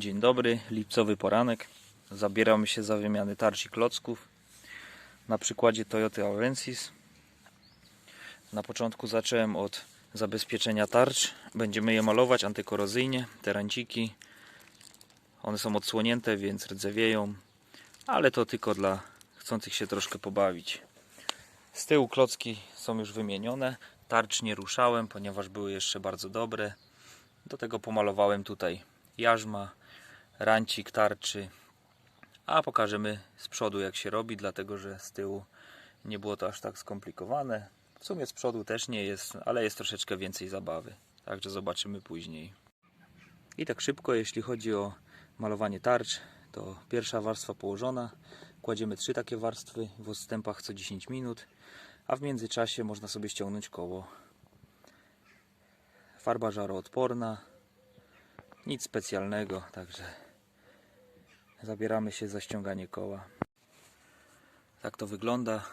Dzień dobry, lipcowy poranek. Zabieramy się za wymiany tarczy klocków. Na przykładzie Toyota Avensis. Na początku zacząłem od zabezpieczenia tarcz. Będziemy je malować antykorozyjnie, te ranciki. One są odsłonięte, więc rdzewieją, ale to tylko dla chcących się troszkę pobawić. Z tyłu klocki są już wymienione. Tarcz nie ruszałem, ponieważ były jeszcze bardzo dobre. Do tego pomalowałem tutaj jarzma, rancik tarczy, a pokażemy z przodu jak się robi, dlatego że z tyłu nie było to aż tak skomplikowane. W sumie z przodu też nie jest, ale jest troszeczkę więcej zabawy. Także zobaczymy później. I tak szybko, jeśli chodzi o malowanie tarcz, to pierwsza warstwa położona. Kładziemy trzy takie warstwy w odstępach co 10 minut, a w międzyczasie można sobie ściągnąć koło. Farba żaroodporna, nic specjalnego, także zabieramy się za ściąganie koła. Tak to wygląda.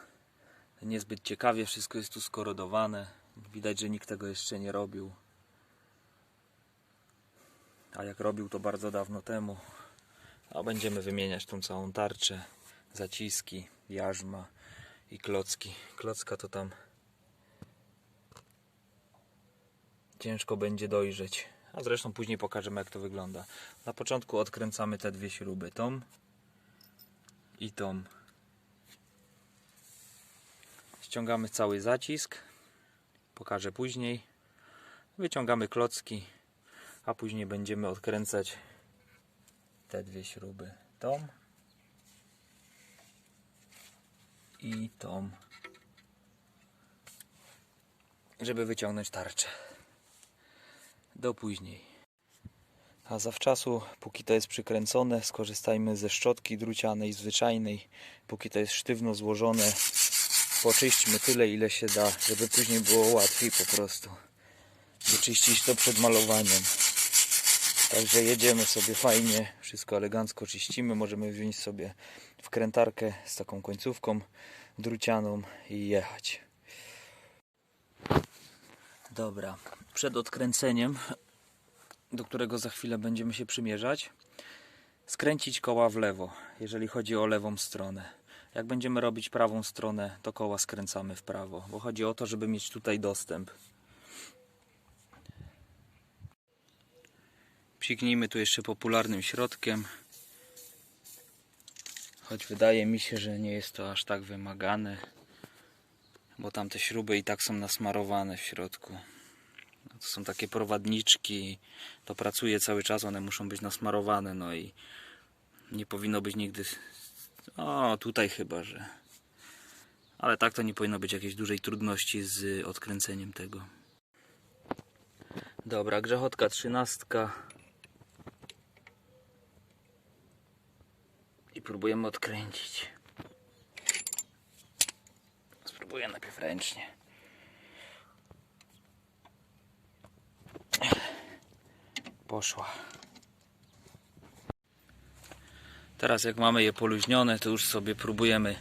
Niezbyt ciekawie, wszystko jest tu skorodowane. Widać, że nikt tego jeszcze nie robił. A jak robił, to bardzo dawno temu. A będziemy wymieniać tą całą tarczę, zaciski, jarzma i klocki. Klocka to tam ciężko będzie dojrzeć. A zresztą później pokażemy jak to wygląda. Na początku odkręcamy te dwie śruby, tą i tą. Ściągamy cały zacisk. Pokażę później. Wyciągamy klocki, a później będziemy odkręcać te dwie śruby. Tą i tą. Żeby wyciągnąć tarczę do później. A zawczasu, póki to jest przykręcone, skorzystajmy ze szczotki drucianej, zwyczajnej. Póki to jest sztywno złożone, poczyśćmy tyle, ile się da, żeby później było łatwiej po prostu wyczyścić to przed malowaniem. Także jedziemy sobie fajnie, wszystko elegancko czyścimy. Możemy wziąć sobie wkrętarkę z taką końcówką drucianą i jechać. Dobra, przed odkręceniem, do którego za chwilę będziemy się przymierzać, skręcić koła w lewo, jeżeli chodzi o lewą stronę. Jak będziemy robić prawą stronę, to koła skręcamy w prawo, bo chodzi o to, żeby mieć tutaj dostęp. Psiknijmy tu jeszcze popularnym środkiem, choć wydaje mi się, że nie jest to aż tak wymagane bo tamte śruby i tak są nasmarowane w środku. To są takie prowadniczki, to pracuje cały czas, one muszą być nasmarowane, no i nie powinno być nigdy. O, tutaj chyba, że. Ale tak to nie powinno być jakiejś dużej trudności z odkręceniem tego. Dobra, grzechotka trzynastka. I próbujemy odkręcić. Spróbuję najpierw ręcznie. Poszła. Teraz jak mamy je poluźnione, to już sobie próbujemy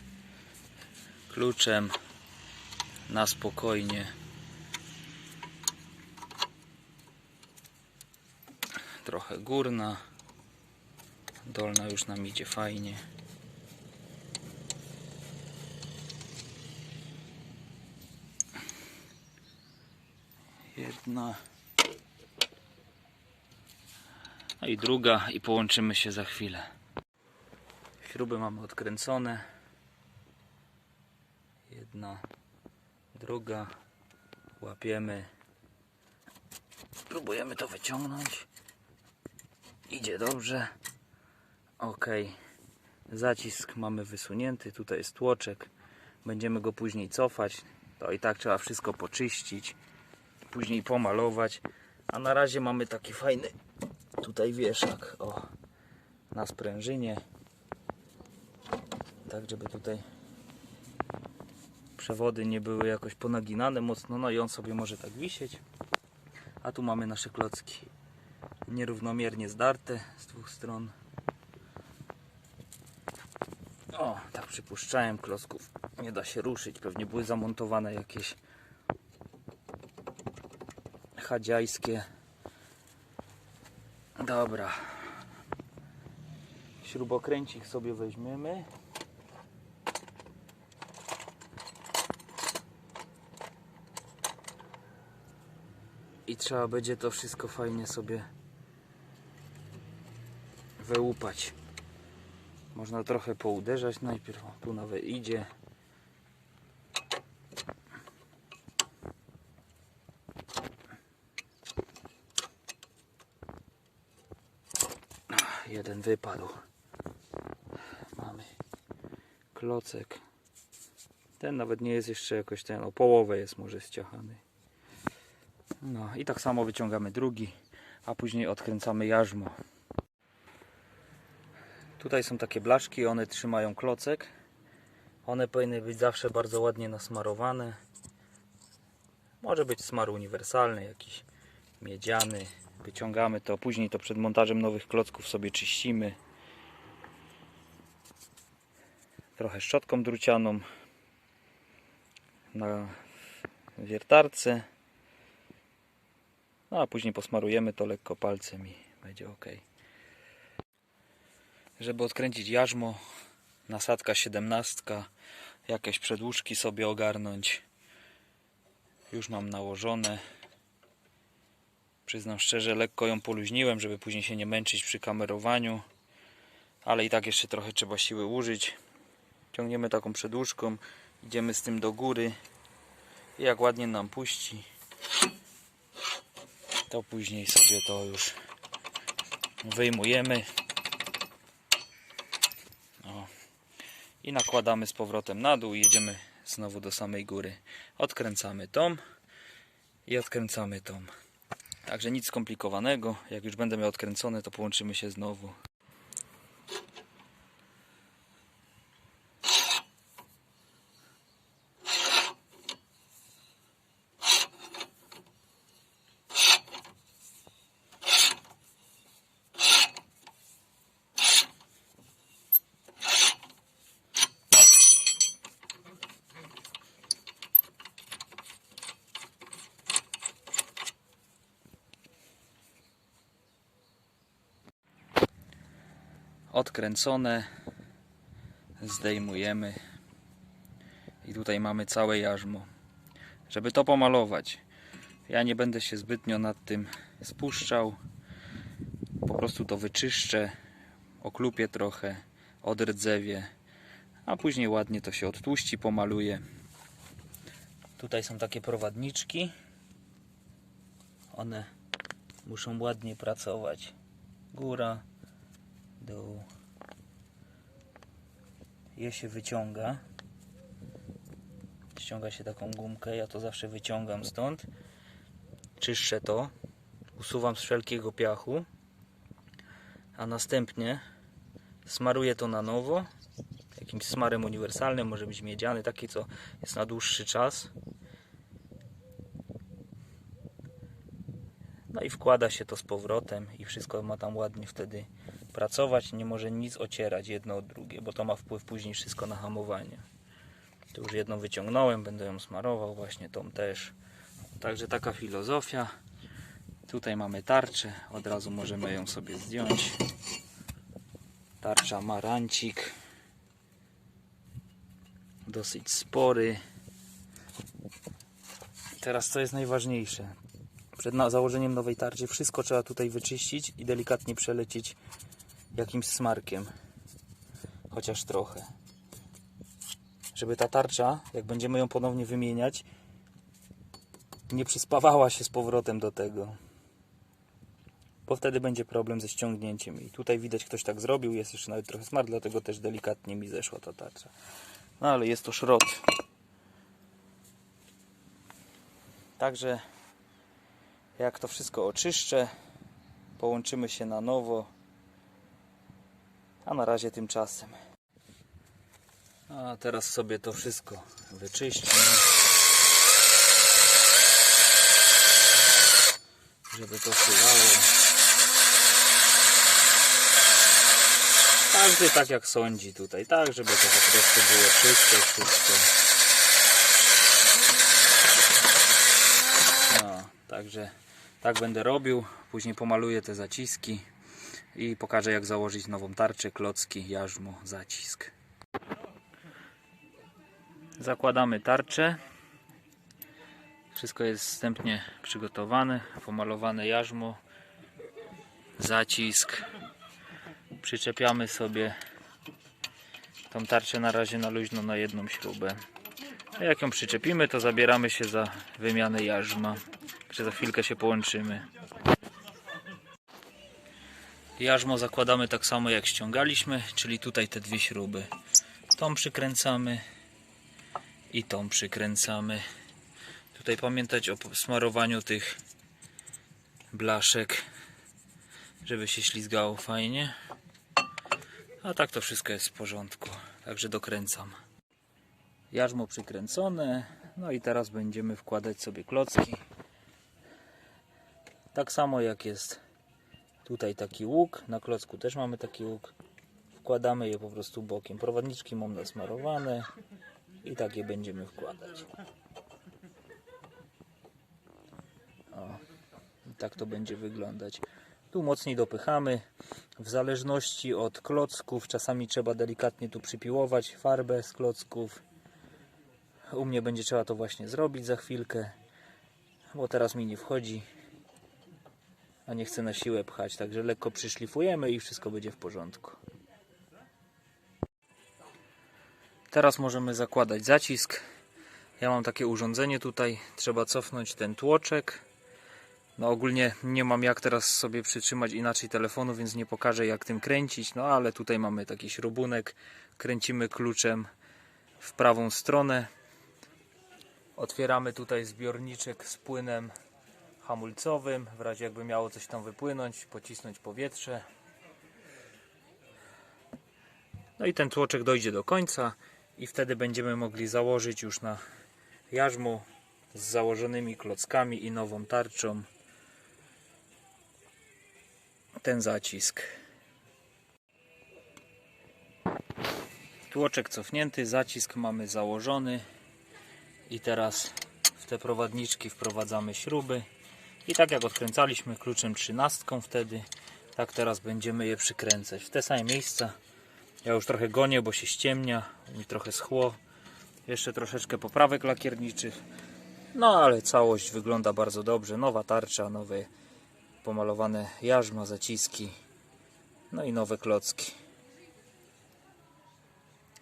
kluczem na spokojnie. Trochę górna, dolna już nam idzie fajnie. Jedna. No i druga i połączymy się za chwilę. Śruby mamy odkręcone. Jedna, druga. Łapiemy. Próbujemy to wyciągnąć. Idzie dobrze. Ok. Zacisk mamy wysunięty. Tutaj jest tłoczek. Będziemy go później cofać. To i tak trzeba wszystko poczyścić później pomalować. A na razie mamy taki fajny tutaj wieszak o, na sprężynie. Tak, żeby tutaj przewody nie były jakoś ponaginane mocno. No i on sobie może tak wisieć. A tu mamy nasze klocki nierównomiernie zdarte z dwóch stron. O, tak przypuszczałem, klocków nie da się ruszyć. Pewnie były zamontowane jakieś chadziajskie. Dobra. Śrubokręcik sobie weźmiemy. I trzeba będzie to wszystko fajnie sobie wyłupać. Można trochę pouderzać najpierw. Tu nawet idzie. Jeden wypadł. Mamy klocek. Ten nawet nie jest jeszcze jakoś ten, o połowę jest może ściachany. No i tak samo wyciągamy drugi, a później odkręcamy jarzmo. Tutaj są takie blaszki, one trzymają klocek. One powinny być zawsze bardzo ładnie nasmarowane. Może być smar uniwersalny, jakiś miedziany. Wyciągamy to, później to przed montażem nowych klocków sobie czyścimy. Trochę szczotką drucianą na wiertarce. No a później posmarujemy to lekko palcem i będzie ok. Żeby odkręcić jarzmo, nasadka 17, jakieś przedłużki sobie ogarnąć. Już mam nałożone. Przyznam szczerze, lekko ją poluźniłem, żeby później się nie męczyć przy kamerowaniu. Ale i tak jeszcze trochę trzeba siły użyć. Ciągniemy taką przedłużką, idziemy z tym do góry. I jak ładnie nam puści, to później sobie to już wyjmujemy. O. I nakładamy z powrotem na dół i jedziemy znowu do samej góry. Odkręcamy tą i odkręcamy tą. Także nic skomplikowanego. Jak już będę miał odkręcone, to połączymy się znowu. Odkręcone zdejmujemy. I tutaj mamy całe jarzmo. Żeby to pomalować ja nie będę się zbytnio nad tym spuszczał. Po prostu to wyczyszczę oklupię trochę odrdzewię a później ładnie to się odtłuści pomaluję. Tutaj są takie prowadniczki. One muszą ładnie pracować. Góra Je się wyciąga. Ściąga się taką gumkę. Ja to zawsze wyciągam stąd. Czyszczę to. Usuwam z wszelkiego piachu. A następnie smaruję to na nowo. Jakimś smarem uniwersalnym. Może być miedziany. Taki co jest na dłuższy czas. No i wkłada się to z powrotem i wszystko ma tam ładnie wtedy pracować. Nie może nic ocierać jedno od drugie, bo to ma wpływ później wszystko na hamowanie. Tu już jedną wyciągnąłem, będę ją smarował, właśnie tą też. Także taka filozofia. Tutaj mamy tarczę, od razu możemy ją sobie zdjąć. Tarcza ma rancik. Dosyć spory. Teraz co jest najważniejsze? Przed założeniem nowej tarczy wszystko trzeba tutaj wyczyścić i delikatnie przelecieć jakimś smarkiem. Chociaż trochę. Żeby ta tarcza, jak będziemy ją ponownie wymieniać, nie przyspawała się z powrotem do tego. Bo wtedy będzie problem ze ściągnięciem. I tutaj widać, ktoś tak zrobił. Jest jeszcze nawet trochę smar, dlatego też delikatnie mi zeszła ta tarcza. No ale jest to szrot. Także jak to wszystko oczyszczę, połączymy się na nowo. A na razie tymczasem. A teraz sobie to wszystko wyczyśćmy. Żeby to szylało. Każdy tak jak sądzi tutaj, tak żeby to po prostu było czyste wszystko. No, także tak będę robił. Później pomaluję te zaciski. I pokażę jak założyć nową tarczę, klocki, jarzmo, zacisk. Zakładamy tarczę. Wszystko jest wstępnie przygotowane, pomalowane jarzmo, zacisk. Przyczepiamy sobie tą tarczę na razie na luźno na jedną śrubę. A jak ją przyczepimy, to zabieramy się za wymianę jarzma. Czy za chwilkę się połączymy. Jarzmo zakładamy tak samo jak ściągaliśmy, czyli tutaj te dwie śruby. Tą przykręcamy i tą przykręcamy. Tutaj pamiętać o smarowaniu tych blaszek, żeby się ślizgało fajnie. A tak to wszystko jest w porządku. Także dokręcam. Jarzmo przykręcone. No i teraz będziemy wkładać sobie klocki. Tak samo jak jest tutaj taki łuk. Na klocku też mamy taki łuk. Wkładamy je po prostu bokiem. Prowadniczki mam nasmarowane i tak je będziemy wkładać. O, tak to będzie wyglądać. Tu mocniej dopychamy. W zależności od klocków, czasami trzeba delikatnie tu przypiłować farbę z klocków. U mnie będzie trzeba to właśnie zrobić za chwilkę, bo teraz mi nie wchodzi, a nie chcę na siłę pchać, także lekko przyszlifujemy i wszystko będzie w porządku. Teraz możemy zakładać zacisk. Ja mam takie urządzenie tutaj, trzeba cofnąć ten tłoczek. No ogólnie nie mam jak teraz sobie przytrzymać inaczej telefonu, więc nie pokażę jak tym kręcić, no ale tutaj mamy taki śrubunek, kręcimy kluczem w prawą stronę. Otwieramy tutaj zbiorniczek z płynem hamulcowym, w razie jakby miało coś tam wypłynąć, pocisnąć powietrze. No i ten tłoczek dojdzie do końca i wtedy będziemy mogli założyć już na jarzmu z założonymi klockami i nową tarczą ten zacisk. Tłoczek cofnięty, zacisk mamy założony i teraz w te prowadniczki wprowadzamy śruby i tak jak odkręcaliśmy kluczem trzynastką wtedy, tak teraz będziemy je przykręcać w te same miejsca. Ja już trochę gonię, bo się ściemnia, mi trochę schło. Jeszcze troszeczkę poprawek lakierniczych. No ale całość wygląda bardzo dobrze. Nowa tarcza, nowe pomalowane jarzma, zaciski. No i nowe klocki.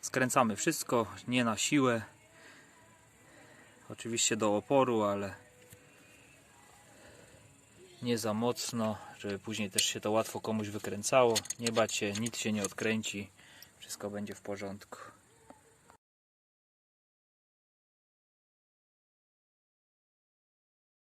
Skręcamy wszystko, nie na siłę. Oczywiście do oporu, ale nie za mocno, żeby później też się to łatwo komuś wykręcało. Nie bać się, nic się nie odkręci. Wszystko będzie w porządku.